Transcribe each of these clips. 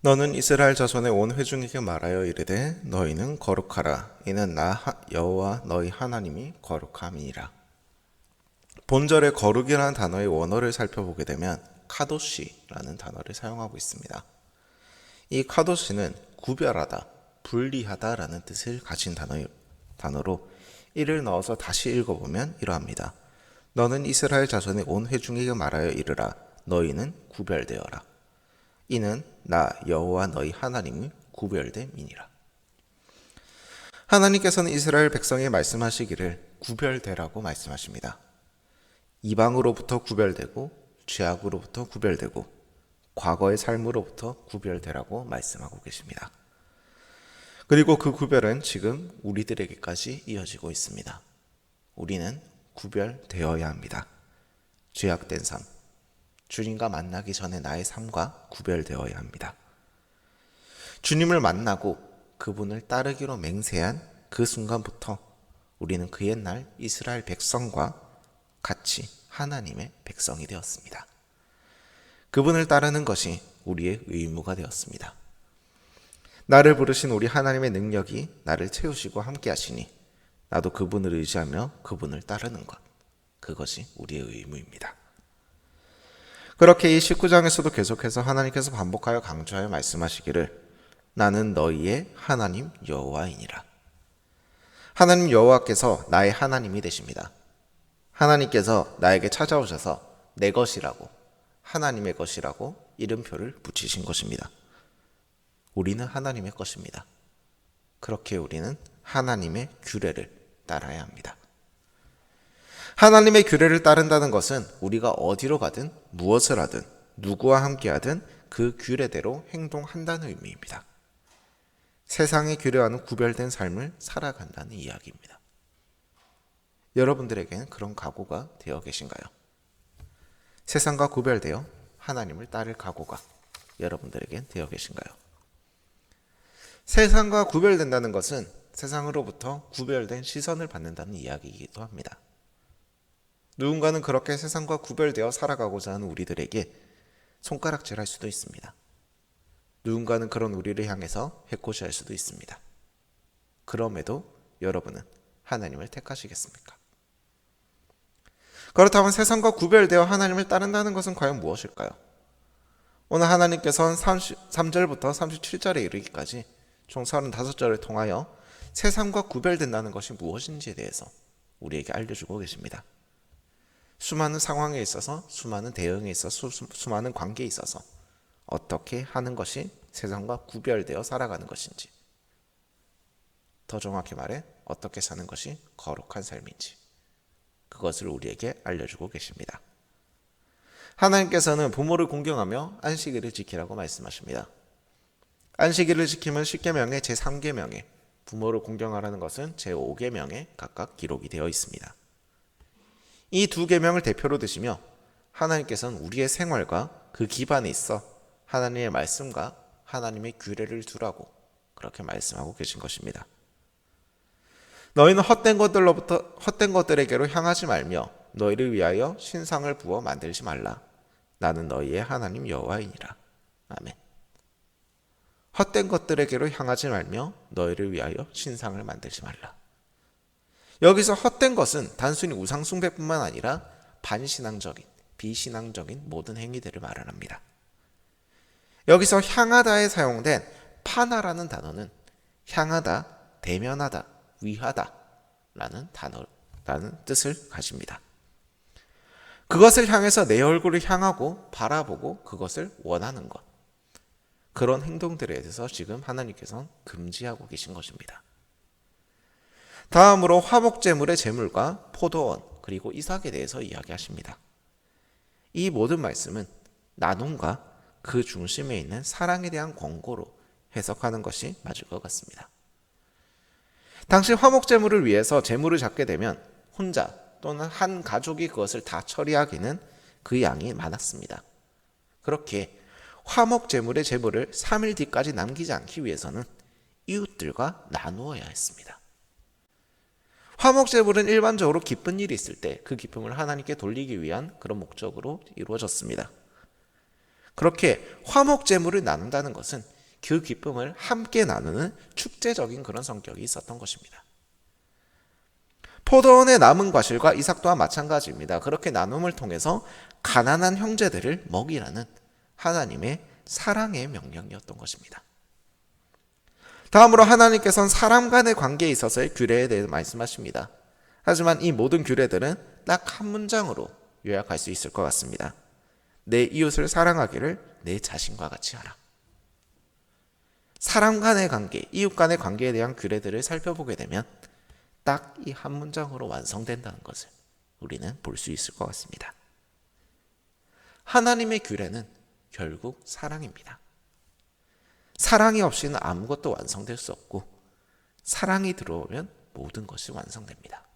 너는 이스라엘 자손의 온 회중에게 말하여 이르되 너희는 거룩하라 이는 나 하- 여호와 너희 하나님이 거룩함이니라. 본절의 거룩이라는 단어의 원어를 살펴보게 되면 카도시라는 단어를 사용하고 있습니다. 이 카도시는 구별하다, 분리하다라는 뜻을 가진 단어, 단어로 이를 넣어서 다시 읽어보면 이러합니다. 너는 이스라엘 자손의 온 회중에게 말하여 이르라 너희는 구별되어라. 이는 나 여호와 너희 하나님이 구별된 민이라. 하나님께서는 이스라엘 백성에 말씀하시기를 구별되라고 말씀하십니다. 이방으로부터 구별되고 죄악으로부터 구별되고 과거의 삶으로부터 구별되라고 말씀하고 계십니다. 그리고 그 구별은 지금 우리들에게까지 이어지고 있습니다. 우리는 구별되어야 합니다. 죄악된 삶, 주님과 만나기 전에 나의 삶과 구별되어야 합니다. 주님을 만나고 그분을 따르기로 맹세한 그 순간부터 우리는 그 옛날 이스라엘 백성과 같이 하나님의 백성이 되었습니다. 그분을 따르는 것이 우리의 의무가 되었습니다. 나를 부르신 우리 하나님의 능력이 나를 채우시고 함께 하시니 나도 그분을 의지하며 그분을 따르는 것. 그것이 우리의 의무입니다. 그렇게 이 19장에서도 계속해서 하나님께서 반복하여 강조하여 말씀하시기를 나는 너희의 하나님 여호와이니라. 하나님 여호와께서 나의 하나님이 되십니다. 하나님께서 나에게 찾아오셔서 내 것이라고 하나님의 것이라고 이름표를 붙이신 것입니다. 우리는 하나님의 것입니다. 그렇게 우리는 하나님의 규례를 따라야 합니다. 하나님의 규례를 따른다는 것은 우리가 어디로 가든 무엇을 하든 누구와 함께 하든 그 규례대로 행동한다는 의미입니다. 세상의 규례와는 구별된 삶을 살아간다는 이야기입니다. 여러분들에게는 그런 각오가 되어 계신가요? 세상과 구별되어 하나님을 따를 각오가 여러분들에게 되어 계신가요? 세상과 구별된다는 것은 세상으로부터 구별된 시선을 받는다는 이야기이기도 합니다. 누군가는 그렇게 세상과 구별되어 살아가고자 하는 우리들에게 손가락질 할 수도 있습니다. 누군가는 그런 우리를 향해서 해코지할 수도 있습니다. 그럼에도 여러분은 하나님을 택하시겠습니까? 그렇다면 세상과 구별되어 하나님을 따른다는 것은 과연 무엇일까요? 오늘 하나님께서는 33절부터 37절에 이르기까지 총 35절을 통하여 세상과 구별된다는 것이 무엇인지에 대해서 우리에게 알려주고 계십니다. 수많은 상황에 있어서, 수많은 대응에 있어서, 수, 수 많은 관계에 있어서 어떻게 하는 것이 세상과 구별되어 살아가는 것인지, 더 정확히 말해 어떻게 사는 것이 거룩한 삶인지, 그것을 우리에게 알려주고 계십니다. 하나님께서는 부모를 공경하며 안식일을 지키라고 말씀하십니다. 안식일을 지키면 10계명의 제3계명에 부모를 공경하라는 것은 제5계명에 각각 기록이 되어 있습니다. 이 두 계명을 대표로 드시며 하나님께서는 우리의 생활과 그 기반에 있어 하나님의 말씀과 하나님의 규례를 두라고 그렇게 말씀하고 계신 것입니다. 너희는 헛된 것들로부터 헛된 것들에게로 향하지 말며 너희를 위하여 신상을 부어 만들지 말라. 나는 너희의 하나님 여호와이니라. 아멘. 헛된 것들에게로 향하지 말며 너희를 위하여 신상을 만들지 말라. 여기서 헛된 것은 단순히 우상숭배뿐만 아니라 반신앙적인, 비신앙적인 모든 행위들을 말합니다. 여기서 향하다에 사용된 파나라는 단어는 향하다, 대면하다, 위하다 라는 단어라는 뜻을 가집니다. 그것을 향해서 내 얼굴을 향하고 바라보고 그것을 원하는 것. 그런 행동들에 대해서 지금 하나님께서는 금지하고 계신 것입니다. 다음으로 화목제물의 제물과 포도원 그리고 이삭에 대해서 이야기하십니다. 이 모든 말씀은 나눔과 그 중심에 있는 사랑에 대한 권고로 해석하는 것이 맞을 것 같습니다. 당시 화목제물을 위해서 제물을 잡게 되면 혼자 또는 한 가족이 그것을 다 처리하기는 그 양이 많았습니다. 그렇게 화목제물의 제물을 3일 뒤까지 남기지 않기 위해서는 이웃들과 나누어야 했습니다. 화목제물은 일반적으로 기쁜 일이 있을 때 그 기쁨을 하나님께 돌리기 위한 그런 목적으로 이루어졌습니다. 그렇게 화목제물을 나눈다는 것은 그 기쁨을 함께 나누는 축제적인 그런 성격이 있었던 것입니다. 포도원의 남은 과실과 이삭 또한 마찬가지입니다. 그렇게 나눔을 통해서 가난한 형제들을 먹이라는 하나님의 사랑의 명령이었던 것입니다. 다음으로 하나님께서는 사람 간의 관계에 있어서의 규례에 대해 말씀하십니다. 하지만 이 모든 규례들은 딱 한 문장으로 요약할 수 있을 것 같습니다. 내 이웃을 사랑하기를 내 자신과 같이 하라. 사람 간의 관계, 이웃 간의 관계에 대한 규례들을 살펴보게 되면 딱 이 한 문장으로 완성된다는 것을 우리는 볼 수 있을 것 같습니다. 하나님의 규례는 결국 사랑입니다. 사랑이 없이는 아무것도 완성될 수 없고 사랑이 들어오면 모든 것이 완성됩니다.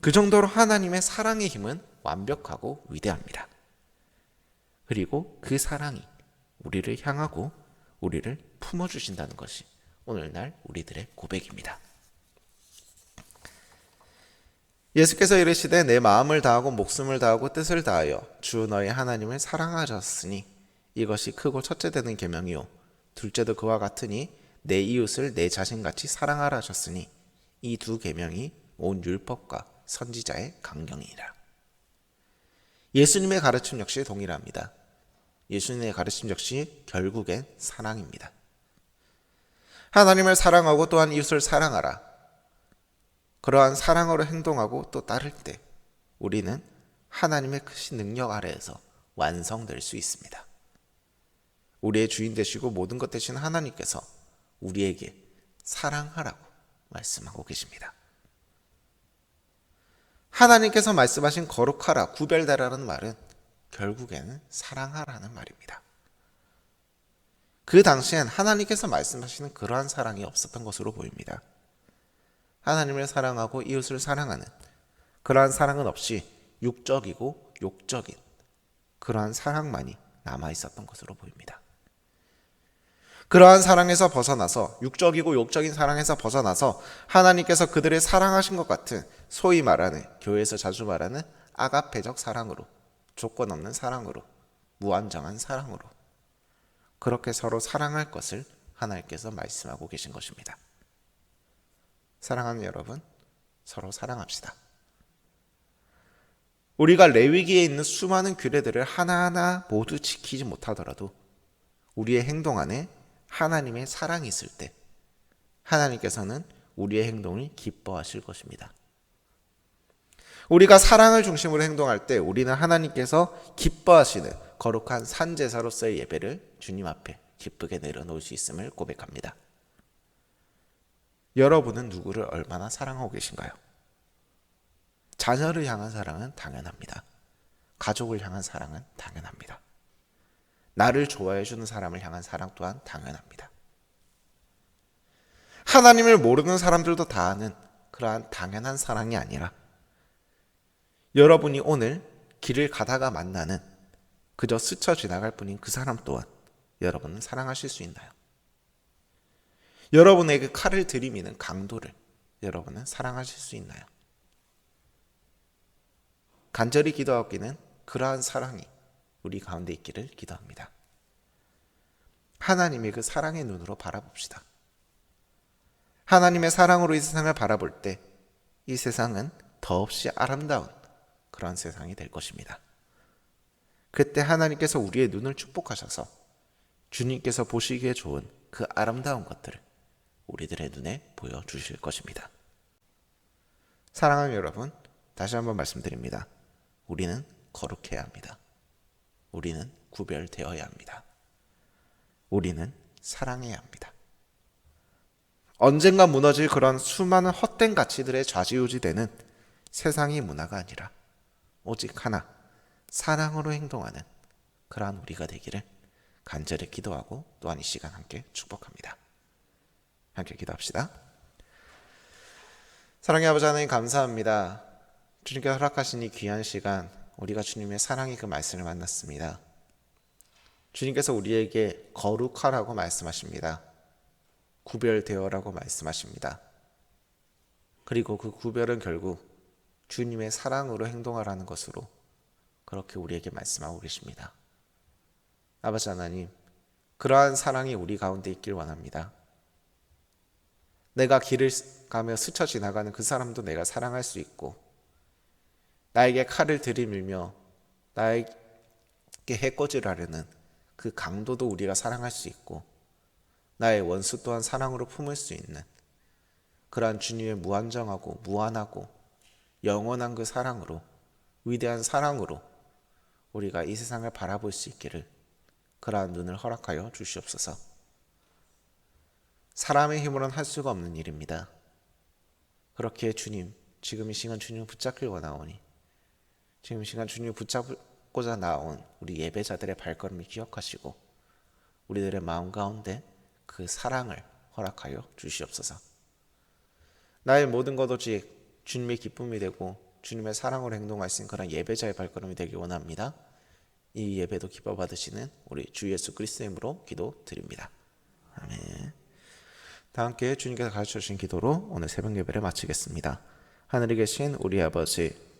그 정도로 하나님의 사랑의 힘은 완벽하고 위대합니다. 그리고 그 사랑이 우리를 향하고 우리를 품어주신다는 것이 오늘날 우리들의 고백입니다. 예수께서 이르시되 내 마음을 다하고 목숨을 다하고 뜻을 다하여 주 너의 하나님을 사랑하셨으니 이것이 크고 첫째 되는 계명이요 둘째도 그와 같으니 내 이웃을 내 자신같이 사랑하라 하셨으니 이 두 계명이 온 율법과 선지자의 강경이라. 예수님의 가르침 역시 동일합니다. 예수님의 가르침 역시 결국엔 사랑입니다. 하나님을 사랑하고 또한 이웃을 사랑하라. 그러한 사랑으로 행동하고 또 따를 때 우리는 하나님의 크신 능력 아래에서 완성될 수 있습니다. 우리의 주인 되시고 모든 것 되신 하나님께서 우리에게 사랑하라고 말씀하고 계십니다. 하나님께서 말씀하신 거룩하라, 구별되라는 말은 결국에는 사랑하라는 말입니다. 그 당시엔 하나님께서 말씀하시는 그러한 사랑이 없었던 것으로 보입니다. 하나님을 사랑하고 이웃을 사랑하는 그러한 사랑은 없이 육적이고 욕적인 그러한 사랑만이 남아 있었던 것으로 보입니다. 그러한 사랑에서 벗어나서 육적이고 욕적인 사랑에서 벗어나서 하나님께서 그들을 사랑하신 것 같은 소위 말하는 교회에서 자주 말하는 아가페적 사랑으로 조건 없는 사랑으로 무한정한 사랑으로 그렇게 서로 사랑할 것을 하나님께서 말씀하고 계신 것입니다. 사랑하는 여러분, 서로 사랑합시다. 우리가 레위기에 있는 수많은 규례들을 하나하나 모두 지키지 못하더라도 우리의 행동 안에 하나님의 사랑이 있을 때 하나님께서는 우리의 행동을 기뻐하실 것입니다. 우리가 사랑을 중심으로 행동할 때 우리는 하나님께서 기뻐하시는 거룩한 산제사로서의 예배를 주님 앞에 기쁘게 내려놓을 수 있음을 고백합니다. 여러분은 누구를 얼마나 사랑하고 계신가요? 자녀를 향한 사랑은 당연합니다. 가족을 향한 사랑은 당연합니다. 나를 좋아해 주는 사람을 향한 사랑 또한 당연합니다. 하나님을 모르는 사람들도 다 아는 그러한 당연한 사랑이 아니라 여러분이 오늘 길을 가다가 만나는 그저 스쳐 지나갈 뿐인 그 사람 또한 여러분은 사랑하실 수 있나요? 여러분에게 칼을 들이미는 강도를 여러분은 사랑하실 수 있나요? 간절히 기도하기는 그러한 사랑이 우리 가운데 있기를 기도합니다. 하나님의 그 사랑의 눈으로 바라봅시다. 하나님의 사랑으로 이 세상을 바라볼 때 이 세상은 더없이 아름다운 그런 세상이 될 것입니다. 그때 하나님께서 우리의 눈을 축복하셔서 주님께서 보시기에 좋은 그 아름다운 것들을 우리들의 눈에 보여주실 것입니다. 사랑하는 여러분, 다시 한번 말씀드립니다. 우리는 거룩해야 합니다. 우리는 구별되어야 합니다. 우리는 사랑해야 합니다. 언젠가 무너질 그런 수많은 헛된 가치들의 좌지우지되는 세상의 문화가 아니라 오직 하나 사랑으로 행동하는 그러한 우리가 되기를 간절히 기도하고 또한 이 시간 함께 축복합니다. 함께 기도합시다. 사랑의 아버지 하나님 감사합니다. 주님께서 허락하신 이 귀한 시간 우리가 주님의 사랑의 그 말씀을 만났습니다. 주님께서 우리에게 거룩하라고 말씀하십니다. 구별되어라고 말씀하십니다. 그리고 그 구별은 결국 주님의 사랑으로 행동하라는 것으로 그렇게 우리에게 말씀하고 계십니다. 아버지 하나님, 그러한 사랑이 우리 가운데 있길 원합니다. 내가 길을 가며 스쳐 지나가는 그 사람도 내가 사랑할 수 있고, 나에게 칼을 들이밀며 나에게 해코지하려는 그 강도도 우리가 사랑할 수 있고, 나의 원수 또한 사랑으로 품을 수 있는 그러한 주님의 무한정하고 무한하고 영원한 그 사랑으로 위대한 사랑으로 우리가 이 세상을 바라볼 수 있기를 그러한 눈을 허락하여 주시옵소서. 사람의 힘으로는 할 수가 없는 일입니다. 그렇게 주님, 지금 이 시간 주님 붙잡길 원하오니 지금 이 시간 주님 붙잡고자 나온 우리 예배자들의 발걸음을 기억하시고 우리들의 마음 가운데 그 사랑을 허락하여 주시옵소서. 나의 모든 것 오직 주님의 기쁨이 되고 주님의 사랑으로 행동할 수 있는 그런 예배자의 발걸음이 되길 원합니다. 이 예배도 기뻐 받으시는 우리 주 예수 그리스도의 이름으로 기도드립니다. 아멘. 다 함께 주님께서 가르쳐 주신 기도로 오늘 새벽 예배를 마치겠습니다. 하늘에 계신 우리 아버지,